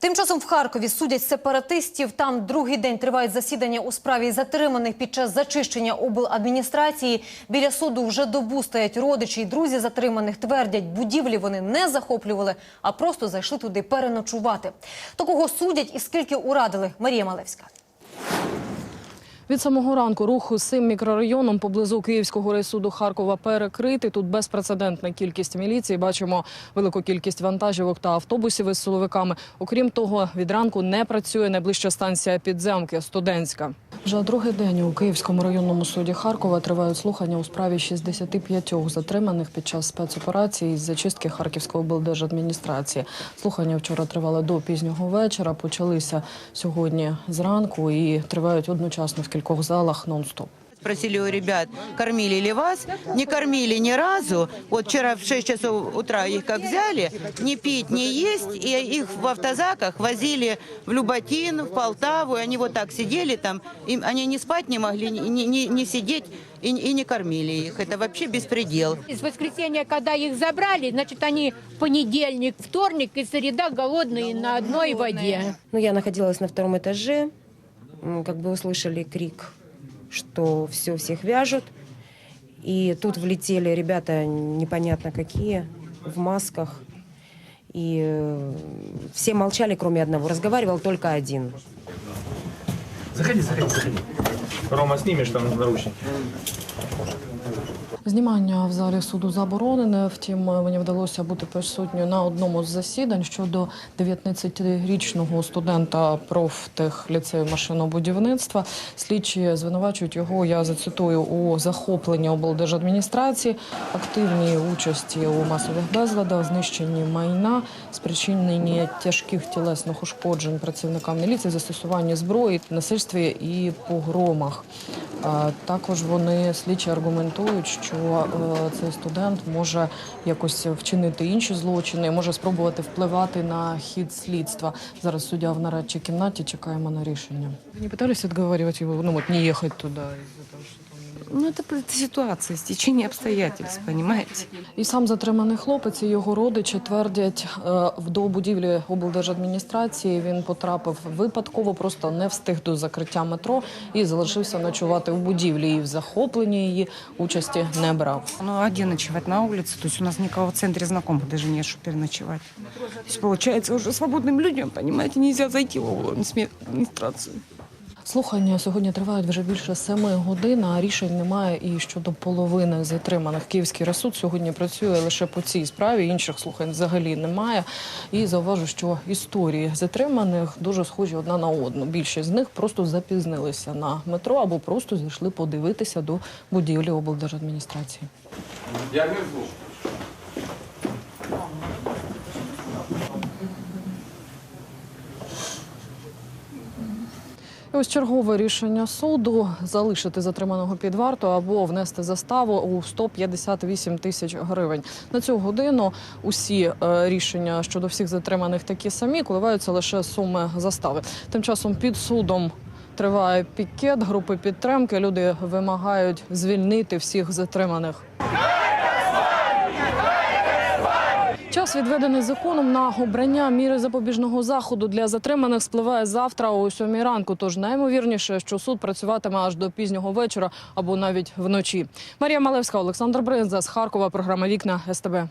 Тим часом в Харкові судять сепаратистів. Там другий день тривають засідання у справі затриманих під час зачищення обладміністрації. Біля суду вже добу стоять родичі і друзі затриманих. Твердять, будівлі вони не захоплювали, а просто зайшли туди переночувати. Такого судять і скільки урадили? Марія Малевська. Від самого ранку рух усім мікрорайоном поблизу Київського райсуду Харкова перекритий. Тут безпрецедентна кількість міліції. Бачимо велику кількість вантажівок та автобусів із силовиками. Окрім того, від ранку не працює найближча станція підземки студентська. Вже другий день у Київському районному суді Харкова тривають слухання у справі 65 затриманих під час спецоперації із зачистки Харківської облдержадміністрації. Слухання вчора тривали до пізнього вечора. Почалися сьогодні зранку і тривають одночасно в кількох залах нон-стоп. Спросили у ребят, кормили ли вас. Не кормили ни разу. Вот вчера в 6 часов утра их как взяли, не пить, не есть, и их в автозаках возили в Люботин, в Полтаву, и они вот так сидели там, им, они не спать не могли, не, не, не сидеть, и, и не кормили их. Это вообще беспредел. Из воскресенья, когда их забрали, значит, они в понедельник, вторник и среда голодные на одной воде. Ну, я находилась на втором этаже, как бы услышали крик, что все, всех вяжут. И тут влетели ребята непонятно какие, в масках. И э, все молчали, кроме одного. Разговаривал только один. Заходи, заходи, заходи. Рома, снимешь там наручники. Знімання в залі суду заборонене. Втім, мені вдалося бути присутньою на одному з засідань щодо 19-річного студента профтехліцею машинобудівництва. Слідчі звинувачують його. Я зацитую у захопленні облдержадміністрації, активній участі у масових безладах, знищенні майна, спричиненні тяжких тілесних ушкоджень працівникам міліції, застосуванні зброї, насильстві і погромах. А Також вони слідчі аргументують, що е, цей студент може якось вчинити інші злочини, може спробувати впливати на хід слідства. Зараз суддя в нарадчій кімнаті чекаємо на рішення. Не питалися відговорювати його, ну от не їхати туди із-за того, що там Ну, это просто ситуация, стечение обстоятельств, понимаете? І сам затриманий хлопець і його родичі твердять, е, до будівлі облдержадміністрації він потрапив випадково, просто не встиг до закриття метро і залишився ночувати в будівлі. І в захопленні її участі не брав. Ну, а где ночевать? На улице? То есть у нас никого в центре знакомых даже нет, что переночевать. То есть, получается, уже свободным людям, понимаете, нельзя зайти в администрацию. Слухання сьогодні тривають вже більше семи годин. А рішень немає і щодо половини затриманих. Київський розсуд сьогодні працює лише по цій справі. Інших слухань взагалі немає. І зауважу, що історії затриманих дуже схожі одна на одну. Більшість з них просто запізнилися на метро або просто зайшли подивитися до будівлі облдержадміністрації. І ось чергове рішення суду залишити затриманого під варту або внести заставу у 158 тисяч гривень. На цю годину усі е, рішення щодо всіх затриманих такі самі, коливаються лише суми застави. Тим часом під судом. Триває пікет групи підтримки. Люди вимагають звільнити всіх затриманих. Час відведений законом на обрання міри запобіжного заходу для затриманих спливає завтра о 7 ранку. Тож наймовірніше, що суд працюватиме аж до пізнього вечора або навіть вночі. Марія Малевська, Олександр Бринза з Харкова. Програма Вікна СТБ.